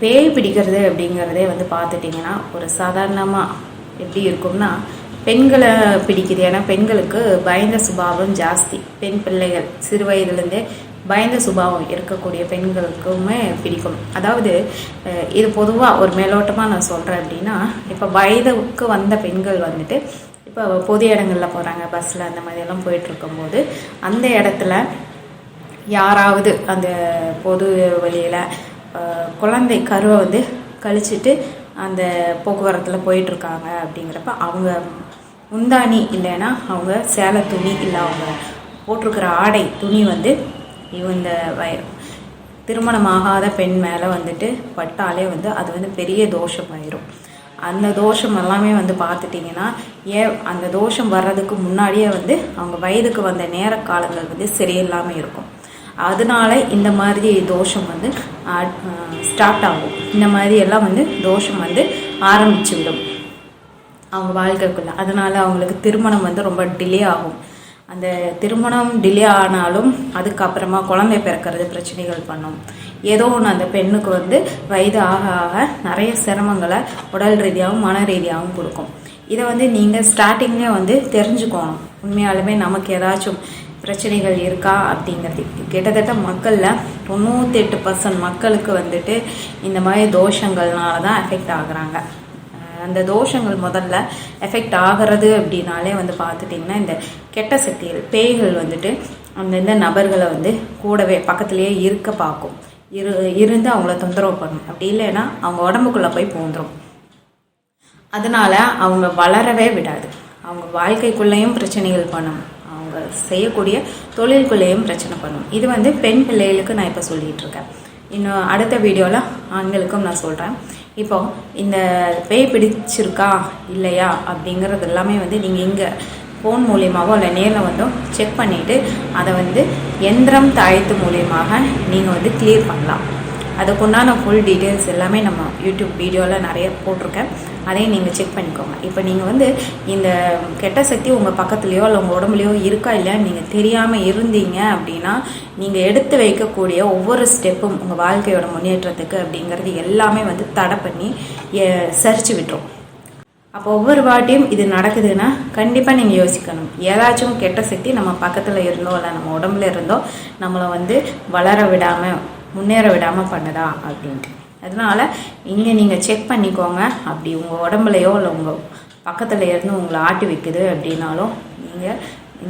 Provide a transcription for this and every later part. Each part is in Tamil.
பேய் பிடிக்கிறது அப்படிங்கிறதே வந்து பார்த்துட்டிங்கன்னா ஒரு சாதாரணமாக எப்படி இருக்கும்னா பெண்களை பிடிக்குது. ஏன்னா பெண்களுக்கு பயந்த சுபாவம் ஜாஸ்தி. பெண் பிள்ளைகள் சிறு வயதுலேருந்தே பயந்த சுபாவம் இருக்கக்கூடிய பெண்களுக்குமே பிடிக்கும். அதாவது இது பொதுவாக ஒரு மேலோட்டமாக நான் சொல்கிறேன் அப்படின்னா இப்போ வயதுக்கு வந்த பெண்கள் வந்துட்டு இப்போ பொது இடங்களில் போகிறாங்க பஸ்ஸில் அந்த மாதிரியெல்லாம் போயிட்டுருக்கும்போது அந்த இடத்துல யாராவது அந்த பொது வழியில் குழந்தை கருவை வந்து கழிச்சிட்டு அந்த போக்குவரத்தில் போயிட்டுருக்காங்க அப்படிங்கிறப்ப அவங்க முந்தாணி இல்லைன்னா அவங்க சேலை துணி இல்லை அவங்க போட்டிருக்கிற ஆடை துணி வந்து இந்த வய திருமணமாகாத பெண் மேலே வந்துட்டு பட்டாலே வந்து அது வந்து பெரிய தோஷம் ஆயிரும் அந்த தோஷம் எல்லாமே வந்து பார்த்துட்டிங்கன்னா ஏன் அந்த தோஷம் வர்றதுக்கு முன்னாடியே வந்து அவங்க வயதுக்கு வந்த நேர காலங்கள் வந்து சரியில்லாமல் இருக்கும். அதனால இந்த மாதிரி தோஷம் வந்து ஸ்டார்ட் ஆகும். இந்த மாதிரி எல்லாம் வந்து தோஷம் வந்து ஆரம்பிச்சு விடும் அவங்க வாழ்க்கைக்குள்ளே. அதனால் அவங்களுக்கு திருமணம் வந்து ரொம்ப டிலே ஆகும். அந்த திருமணம் டிலே ஆனாலும் அதுக்கப்புறமா குழந்தை பிறக்கிறது பிரச்சனைகள் பண்ணும். ஏதோ ஒன்று அந்த பெண்ணுக்கு வந்து வயது ஆக ஆக நிறைய சிரமங்களை உடல் ரீதியாகவும் மன ரீதியாகவும் கொடுக்கும். இதை வந்து நீங்கள் ஸ்டார்டிங்லேயே வந்து தெரிஞ்சுக்கணும். உண்மையாலுமே நமக்கு ஏதாச்சும் பிரச்சனைகள் இருக்கா அப்படிங்கிறது. கிட்டத்தட்ட மக்களில் தொண்ணூத்தெட்டு பர்சன்ட் மக்களுக்கு வந்துட்டு இந்த மாதிரி தோஷங்கள்னால தான் எஃபெக்ட் ஆகுறாங்க அந்த தோஷங்கள் முதல்ல எஃபெக்ட் ஆகிறது அப்படின்னாலே வந்து பார்த்துட்டிங்கன்னா இந்த கெட்ட சக்திகள் பேய்கள் வந்துட்டு அந்தந்த நபர்களை வந்து கூடவே பக்கத்துலேயே இருக்க பார்க்கும். இரு இருந்து அவங்கள தொந்தரவு பண்ணும். அப்படி இல்லைன்னா அவங்க உடம்புக்குள்ளே போய் பூந்துடும் அதனால் அவங்க வளரவே விடாது. அவங்க வாழ்க்கைக்குள்ளேயும் பிரச்சனைகள் பண்ணும். செய்யக்கூடிய தொழில்குள்ளேயும் பிரச்சனை பண்ணும். இது வந்து பெண் பிள்ளைகளுக்கு நான் இப்போ சொல்லிட்டு இருக்கேன் இன்னும் அடுத்த வீடியோவில் ஆண்களுக்கும் நான் சொல்கிறேன் இப்போ இந்த பேய் பிடிச்சிருக்கா இல்லையா அப்படிங்கிறது எல்லாமே வந்து நீங்கள் இங்கே ஃபோன் மூலியமாகவோ இல்லை நேரில் வந்தோ செக் பண்ணிவிட்டு அதை வந்து எந்திரம் தாயத்து மூலியமாக நீங்கள் வந்து கிளியர் பண்ணலாம். அதுக்குண்டான ஃபுல் டீட்டெயில்ஸ் எல்லாமே நம்ம யூடியூப் வீடியோவில் நிறைய போட்டிருக்கேன். அதையும் நீங்கள் செக் பண்ணிக்கோங்க. இப்போ நீங்கள் வந்து இந்த கெட்ட சக்தி உங்கள் பக்கத்துலேயோ இல்லை உங்கள் உடம்புலையோ இருக்கா இல்லை நீங்கள் தெரியாமல் இருந்தீங்க அப்படின்னா நீங்கள் எடுத்து வைக்கக்கூடிய ஒவ்வொரு ஸ்டெப்பும் உங்கள் வாழ்க்கையோட முன்னேற்றத்துக்கு அப்படிங்கிறது எல்லாமே வந்து தடை பண்ணி சரிச்சு விட்டுரும். அப்போ ஒவ்வொரு வாட்டியும் இது நடக்குதுன்னா கண்டிப்பாக நீங்கள் யோசிக்கணும். ஏதாச்சும் கெட்ட சக்தி நம்ம பக்கத்தில் இருந்தோ இல்லை நம்ம உடம்புல இருந்தோ நம்மளை வந்து வளர விடாமல் முன்னேற விடாமல் பண்ணுதா அப்படின்ட்டு. அதனால இங்கே நீங்கள் செக் பண்ணிக்கோங்க. அப்படி உங்கள் உடம்புலையோ இல்லை உங்கள் பக்கத்தில் இருந்து உங்களை ஆட்டி வைக்குது அப்படின்னாலும் நீங்கள்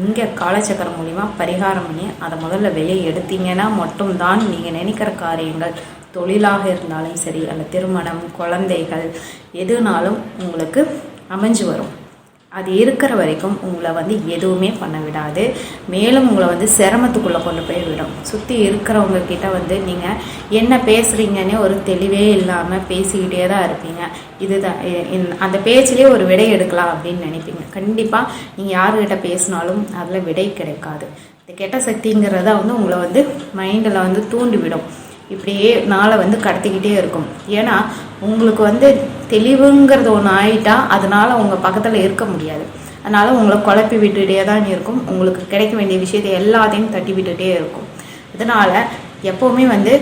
இங்கே காலச்சக்கரம் மூலிமா பரிகாரம் பண்ணி அதை முதல்ல வெளியே எடுத்தீங்கன்னா மட்டும்தான் நீங்கள் நினைக்கிற காரியங்கள் தொழிலாக இருந்தாலும் சரி அல்ல திருமணம் குழந்தைகள் எதுனாலும் உங்களுக்கு அமைஞ்சு வரும். அது இருக்கிற வரைக்கும் உங்களை வந்து எதுவுமே பண்ண விடாது. மேலும் உங்களை வந்து சிரமத்துக்குள்ளே கொண்டு போய் விடும். சுற்றி இருக்கிறவங்க கிட்ட வந்து நீங்கள் என்ன பேசுகிறீங்கன்னே ஒரு தெளிவே இல்லாமல் பேசிக்கிட்டே தான் இருப்பீங்க. இதுதான் அந்த பேச்சிலே ஒரு விடை எடுக்கலாம் அப்படின்னு நினைப்பீங்க. கண்டிப்பாக நீங்கள் யாருக்கிட்ட பேசினாலும் அதில் விடை கிடைக்காது. இந்த கெட்ட சக்திங்கிறத வந்து உங்களை வந்து மைண்டில் வந்து தூண்டிவிடும். இப்படியே நாளை வந்து கடத்திக்கிட்டே இருக்கும். ஏன்னா உங்களுக்கு வந்து தெளிவுங்கிறது ஒன்று ஆயிட்டா அதனால உங்கள் பக்கத்தில் இருக்க முடியாது. அதனால உங்களை குழப்பி விட்டுகிட்டே தான் இருக்கும். உங்களுக்கு கிடைக்க வேண்டிய விஷயத்தை எல்லாத்தையும் தட்டி விட்டுகிட்டே இருக்கும். அதனால எப்போவுமே வந்து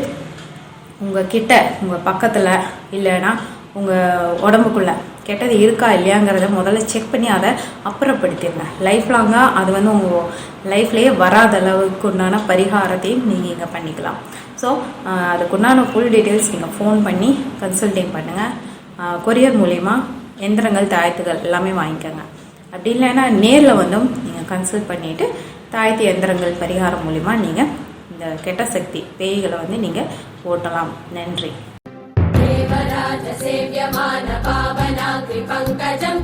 உங்கள் கிட்ட உங்கள் பக்கத்தில் இல்லைன்னா உங்கள் உடம்புக்குள்ளே கெட்டது இருக்கா இல்லையாங்கிறத முதல்ல செக் பண்ணி அதை அப்புறப்படுத்திடுங்க லைஃப் லாங்காக அது வந்து உங்கள் லைஃப்லேயே வராத அளவுக்கு உண்டான பரிகாரத்தையும் நீங்கள் இங்கே பண்ணிக்கலாம். ஸோ அதுக்குண்டான ஃபுல் டீட்டெயில்ஸ் நீங்கள் ஃபோன் பண்ணி கன்சல்டிங் பண்ணுங்கள் கொரியர் மூலிமா எந்திரங்கள் தாயத்துகள் எல்லாமே வாங்கிக்கோங்க. அப்படி இல்லைன்னா நேரில் வந்தும் நீங்கள் கன்சல்ட் பண்ணிவிட்டு தாயத்து எந்திரங்கள் பரிகாரம் மூலிமா நீங்கள் இந்த கெட்ட சக்தி பேய்களை வந்து நீங்கள் ஓட்டலாம். நன்றி. देवराज सेव्यमान पावनाग्रिपङ्कजम्